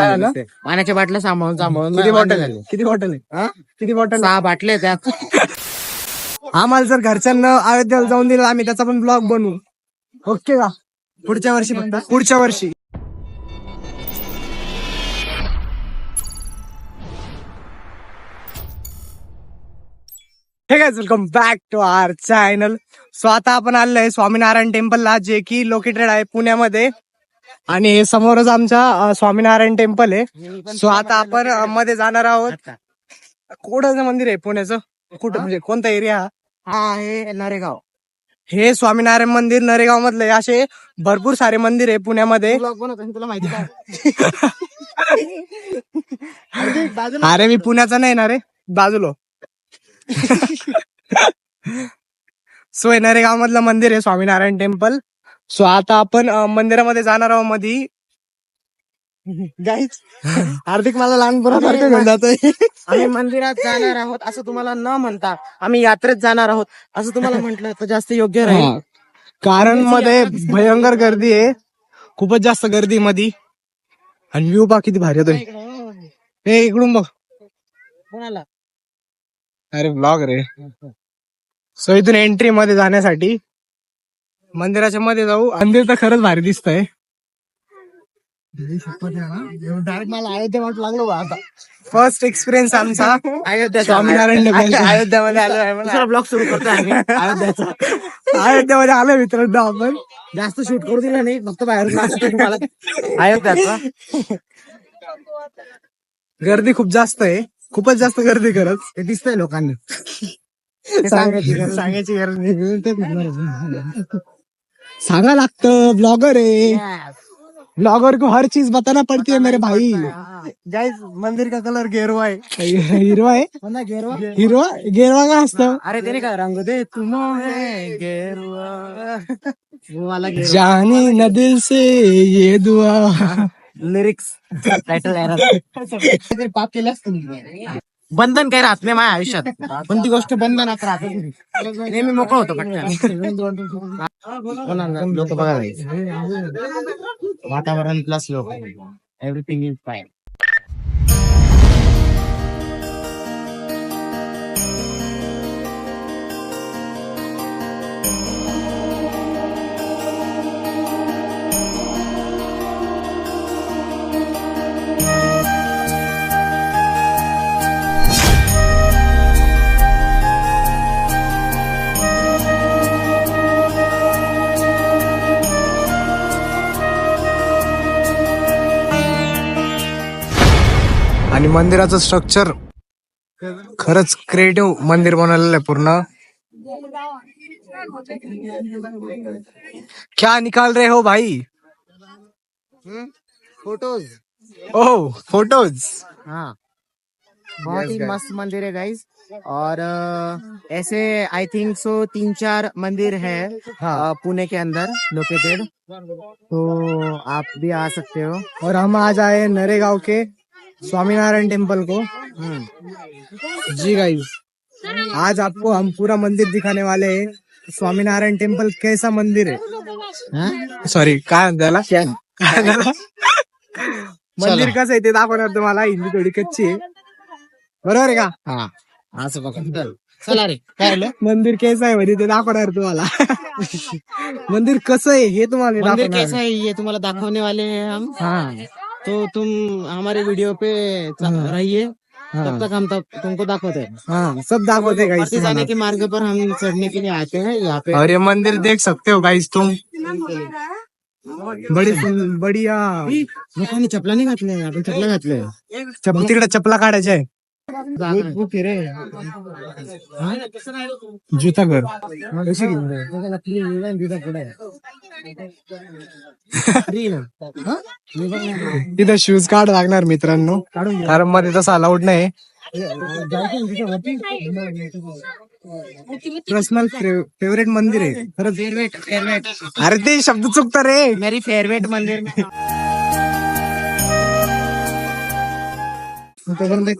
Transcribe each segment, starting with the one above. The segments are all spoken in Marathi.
झालं? पाण्याच्या बाटल्या सांभाळून सांभाळून किती बॉटल. आहे? किती बॉटल आहे? हा? किती बॉटल सहा बाटले त्यात. आम्हाला जर घरच्यांना अयोध्येला जाऊन दिलं आम्ही त्याचा पण ब्लॉग बनवू. ओके का? पुढच्या वर्षी फक्त. पुढच्या वर्षी. हे काय welcome back to our channel so आता आपण आलोय स्वामीनारायण टेम्पलला जे की लोकेटेड आहे पुण्यामध्ये. आणि हे समोरच आमच्या स्वामीनारायण टेम्पल आहे. सो आता आपण मध्ये जाणार आहोत. कोणाचं मंदिर आहे? पुण्याचं? कुठं? म्हणजे कोणता एरिया? हा हा आहे नरेगाव. हे स्वामीनारायण मंदिर नरेगाव मधले असे भरपूर सारे मंदिर आहे पुण्यामध्ये. तुला माहिती अरे मी पुण्याचा नाही ना रे. बाजूलो. सो हे नरेगाव मधलं मंदिर आहे स्वामीनारायण टेम्पल. सो आता आपण अं, मंदिरामध्ये जाणार आहोत मधी. गाईच हार्दिक मला लहानपणासारखं घेऊन जातोय. आम्ही मंदिरात जाणार आहोत असं तुम्हाला न म्हणता आम्ही यात्रेत जाणार आहोत असं तुम्हाला म्हटलं तर जास्त योग्य राहील. हा. कारण मध्ये भयंकर गर्दी आहे. खूपच जास्त गर्दी मधी. आणि व्ह्यू बा किती भारी येतोय हे इकडून बघ. कोणाला? अरे ब्लॉग रे. सो इथून एंट्री मध्ये जाण्यासाठी मंदिराच्या मध्ये जाऊ. मंदिर तर खरंच भारी दिसतंय. डायरेक्ट मला अयोध्या वाट लागलो बा आता. फर्स्ट एक्सपिरियन्स आमचा. अयोध्या स्वामीनारायण अयोध्यामध्ये आलो दुसरा ब्लॉग सुरू करतो आम्ही. अयोध्याचा. अयोध्यामध्ये आलो मित्रांनो आपण. जास्त शूट करू दिलं नाही फक्त तुम्हाला अयोध्याचा. गर्दी खूप जास्त आहे. खूपच जास्त गर्दी करत ते दिसतंय लोकांनी. सांगायची गरज नाही. सांगा लागतं ब्लॉगर आहे. ब्लॉगर को हर चीज बताना पडती है मेरे भाई. गाइस मंदिर का कलर गेरुआ है हिरवा आहे? कोणता गेरुआ? हिरवा? गेरवा का असतं? अरे त्याने काय रंग दे तुम गेरुआ. वो वाला गेरुआ. जाने न दिल से ये दुआ. लिरिक्स टायटल पाप केलं असतं बंधन काय राहत नाही माझ्या आयुष्यात. कोणती गोष्ट बंधनात राहत. नेहमी मोकळ होतो लोक बघा वातावरण प्लस लोक. एव्हरीथिंग इज फाईन आणि मंदिराचं स्ट्रक्चर खरंच क्रिएटिव्ह मंदिर बनवलेलं आहे पूर्ण. क्या निकाल रहे हो भाई? फोटोज ओह फोटोज हाँ। बहुत ही मस्त मंदिर है गाइस और ऐसे आई थिंक सो तीन चार मंदिर है हाँ। पुणे के अंदर लोकेटेड तो आप भी आ सकते हो। और हम आज आए नरेगांव के स्वामीनारायण टेम्पल को? जी गाइस आज आपको हम पूरा मंदिर दिखाने वाले हैं। स्वामीनारायण टेम्पल कैसा मंदिर है? हाँ? सॉरी काय म्हणताला काय? झालं? मंदिर कसं आहे ते दाखवणार तुम्हाला. हिंदी थोडी कच्ची आहे. बरोबर आहे का? हाँ. असं बघा. चल. रे काय मंदिर कैसा आहे म्हणजे ते दाखवणार तुम्हाला. मंदिर कसं आहे हे तुम्हाला मंदिर कैसा है ये तुम्हाला दाखवने वाले हैं हम. हाँ. तो तुम हमारे वीडियो पे रहिए हाँ। तब तक हम तब तुमको दाखोते हैं हाँ सब दाखोते गाइस जाने के मार्ग पर हम चढ़ने के लिए आते हैं यहाँ पे और ये मंदिर देख सकते हो गाइस तुम बड़ी बढ़िया लोकांनी चपला नाही घातल्या आपण चपला घातले चपला तिकडे जाए काढायच्या आहे जुता घर कशी घेऊन तिथं शूज काढ लागणार मित्रांनो. कारण मध्ये तसं अलाउड नाही. पर्सनल फेवरेट मंदिर आहे. खरंच. फेअरवेट फेअरवेट अरे ते शब्द चुकता रे. मेरी फेअरवेट मंदिर.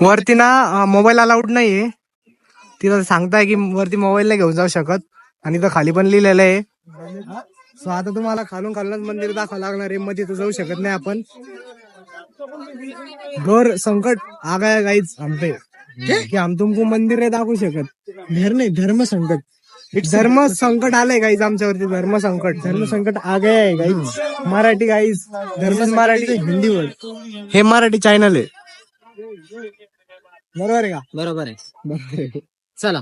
वरती ना मोबाईल अलाउड नाहीये. तिथं सांगताय की वरती मोबाईल नाही घेऊन जाऊ शकत. आणि इथं खाली पण लिहिलेलं आहे. सो आता तुम्हाला खालून खालूनच मंदिर दाखवावं लागणार आहे. मध्ये तर जाऊ शकत नाही आपण. घोर संकट आ गया गाईज हम पे कि हम तुमको मंदिर नाही दाखवू शकत. धर्म नाही धर्म संकट. धर्म संकट आलंय गाईज आमच्यावरती. धर्म संकट. धर्म संकट आ गया आहे गाईज मराठी गाईज. धर्म मराठी हिंदी वर्ड हे मराठी चॅनल आहे. बरोबर आहे का? बरोबर आहे. बरोबर आहे. चला.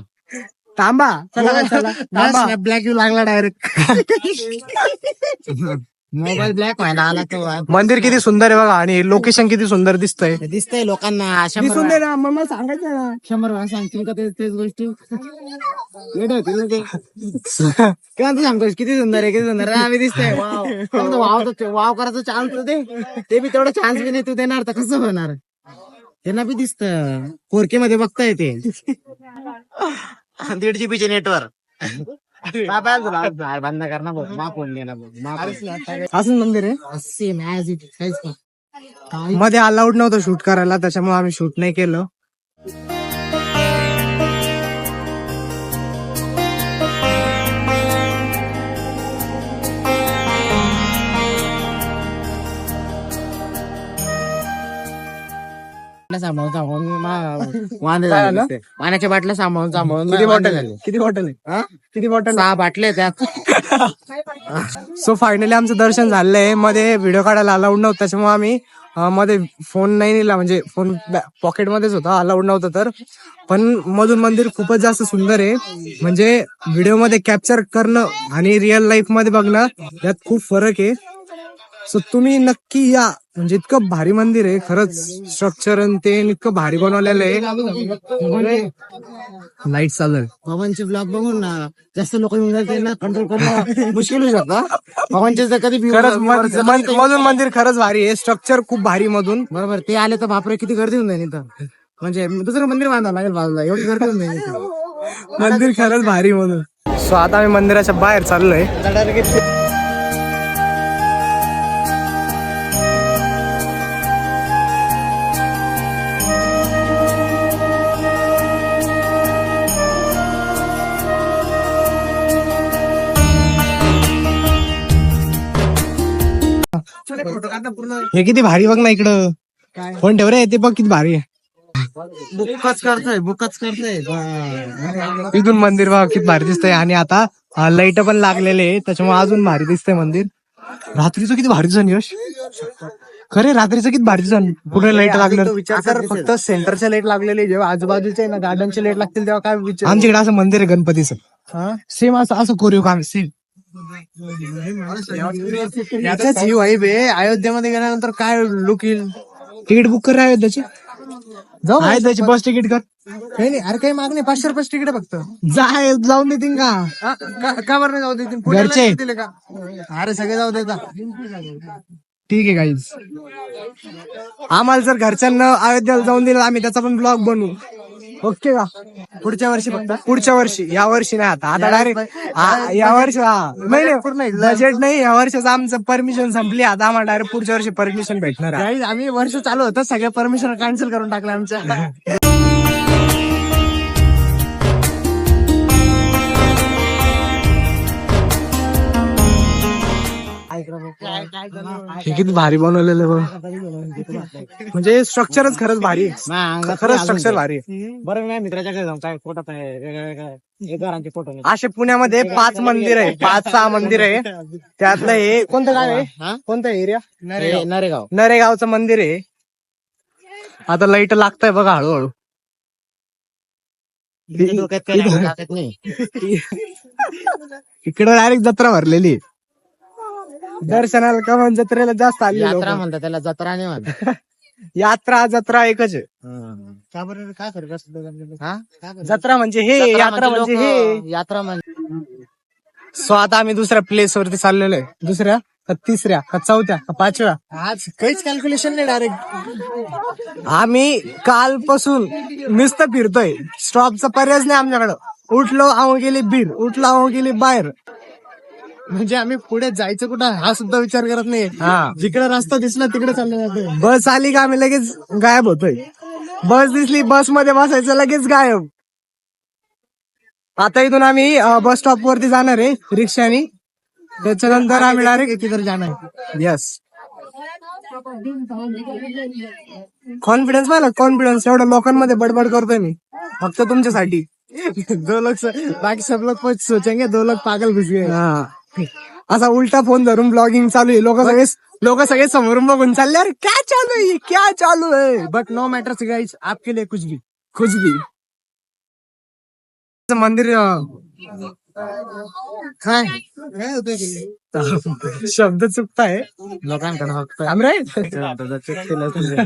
थांबा. चला काय ब्लॅक यू लागला डायरेक्ट मोबाईल ब्लॅक व्हायला आला तो. मंदिर किती सुंदर आहे बघा आणि लोकेशन किती सुंदर दिसतंय. दिसतंय लोकांना. शंभर दिसून वेळा- दे ना मग मला सांगायचं ना. शंभर वेळा सांगतील का ते- तेच गोष्टी? येडे होतील ना ते. किंवा तू सांगतोस? किती सुंदर आहे किती सुंदर आहे. आम्ही दिसतंय. वाव करायचा चान्स दे ते बी तेवढा चान्स बी नाही तू देणार तर कसं होणार? त्यांना बी दिसत फोरके मध्ये बघता येते दीड जीबीचे नेटवर्क बंद कर ना भाऊ. माफ होऊन गेला भाऊ. माफ होऊन. असं मंदिर आहे सेम ऍज इट काहीच. मध्ये अलाउड नव्हतं शूट करायला त्याच्यामुळे आम्ही शूट नाही केलं बाटल्या सांभाळून सांभाळून मा- वांदे झाले झालं? नुसते. पाण्याच्या बाटल्या सांभाळून सांभाळून किती बॉटल झाले. किती बॉटल आहे? हा? किती बॉटल सहा बाटल्या त्यात. सो फायनली आमचं दर्शन झालंय. मध्ये व्हिडिओ काढायला अलाउड नव्हतं त्याच्यामुळे आम्ही अं, मध्ये फोन नाही नेला. म्हणजे फोन पॉकेट मध्येच होता. अलाउड नव्हतं तर. पण मधून मंदिर खूपच जास्त सुंदर आहे. म्हणजे व्हिडिओमध्ये कॅप्चर करणं आणि रिअल लाईफमध्ये बघणं यात खूप फरक आहे. सो तुम्ही नक्की या. म्हणजे इतकं भारी मंदिर आहे खरंच स्ट्रक्चर आणि ते इतकं भारी बनवलेलं आहे. लाइट चालू पवनचे ब्लॉग बघून ना जास्त लोक कंट्रोल करणं मुश्किल होऊ शकतं. पवनचे जर कधी मधून मंदिर खरंच भारी आहे. स्ट्रक्चर खूप भारी मधून. बरोबर ते आले तर बापरे किती गर्दी होऊन जाईल इथं. म्हणजे दुसरं मंदिर बांधावं लागेल बाजूला एवढी गर्दी होऊन जाईल. मंदिर खरंच भारी मधून. सो आता आम्ही मंदिराच्या बाहेर चाललोय. हे किती भारी बघ ना इकडं. फोन ठेव रे ते बघ किती भारी आहे. बुकच करतोय बुकच करतोय. इथून मंदिर बघा किती भारी दिसतंय. आणि आता लाइट पण लागलेले आहे. त्याच्यामुळे अजून भारी दिसतंय मंदिर. रात्रीचं किती भारी दिसन यश. खरे रात्रीचं किती भारी दिसन पुढे लाइट लागलं. विचार फक्त सेंटरच्या लाइट लागलेले जेव्हा आजूबाजूचे ना गार्डनचे लाइट लागतील तेव्हा काय विचार आमच्याकडे असं मंदिर आहे गणपतीचं. सेम असं असं कोरीव काम सेम याचाच ही वाईब आहे. अयोध्येमध्ये गेल्यानंतर काय लुक येईल? तिकीट बुक कर रे अयोध्याची. जाऊ आहे त्याची बस तिकीट कर. काही नाही. अरे काही माग नाही. पाचशे रुपये तिकीट फक्त. जाय जाऊन देतील का? हा? का- का बरं नाही जाऊ देतील पुण्याला घरचे. दिले का? अरे सगळे जाऊ देता. ठीक आहे गाईज आम्हाला जर घरच्यांना अयोध्याला जाऊन दिलं आम्ही त्याचा पण ब्लॉग बनवू. ओके का? पुढच्या वर्षी फक्त. पुढच्या वर्षी. या वर्षी नाही आता. आता डायरेक्ट या वर्षी हा. नाही नाही. बजेट नाही. या वर्षाचं आमचं परमिशन संपली. आता आम्हाला डायरेक्ट पुढच्या वर्षी परमिशन भेटणार आहे. आम्ही वर्ष चालू होतं. सगळ्या परमिशन कॅन्सल करून टाकल्या आमच्या. हे किती भारी बनवलेलं आहे बघ. म्हणजे स्ट्रक्चरच खरंच भारी आहे. खरंच स्ट्रक्चर भारी आहे. बरं नाही मित्राच्या घरी जाऊन काय फोटो घरांचे फोटो असे पुण्यामध्ये पाच मंदिर आहे. पाच सहा मंदिर आहे. त्यातलं हे कोणतं गाव आहे? कोणतं एरिया नरेगाव. नरेगाव. नरेगावचं मंदिर आहे. आता लाइट लागतंय बघा हळूहळू. इकडे डायरेक्ट जत्रा भरलेली आहे. दर्शनाला कमान जत्रेला जास्त आली यात्रा म्हणतात त्याला जत्रा नाही म्हणतात यात्रा जत्रा एकच आहे. का बरं काय फरक असतो हा? जत्रा म्हणजे हे जत्रा यात्रा म्हणजे लोकं- हे. यात्रा म्हणजे सो आता आम्ही दुसऱ्या प्लेस वरती चाललेलो आहे. दुसऱ्या का तिसऱ्या का चौथ्या का पाचव्या? आज काहीच कॅल्क्युलेशन नाही डायरेक्ट आम्ही कालपासून नुसतं फिरतोय. स्टॉपचा पर्यायच नाही आमच्याकडं. उठलो आहो गेली बीर उठलो आहो गेली बाहेर. म्हणजे आम्ही पुढे जायचं कुठं हा सुद्धा विचार करत नाही. हा. जिकडे रस्ता दिसला तिकडे चाललं जातोय. बस आली का आम्ही लगेच गायब होतोय. बस दिसली बसमध्ये बसायचं लगेच गायब. आता इथून आम्ही बस स्टॉप वरती जाणार आहे रिक्षानी. त्याच्यानंतर आम्ही डायरेक्ट किधर जाणार यस कॉन्फिडन्स पाहिला? कॉन्फिडन्स एवढ्या लोकांमध्ये बडबड करतोय मी. फक्त तुमच्यासाठी. दो लोग स- बाकी सब लोग सोचेंगे दो लोग पागल घुस गए. हा. असा उलटा फ़ोन धरून ब्लॉगिंग चालू आहे. लोक सगळे लोक सगळे समोरून बघून चालले अरे काय चालू आहे? क्या चालू आहे? बट नो मैटर गाइस आपके लिए कुछ भी. कुछ भी. मंदिर अं, काय? शब्द चुकताय. लोकांकडे फक्त थांब रे केलं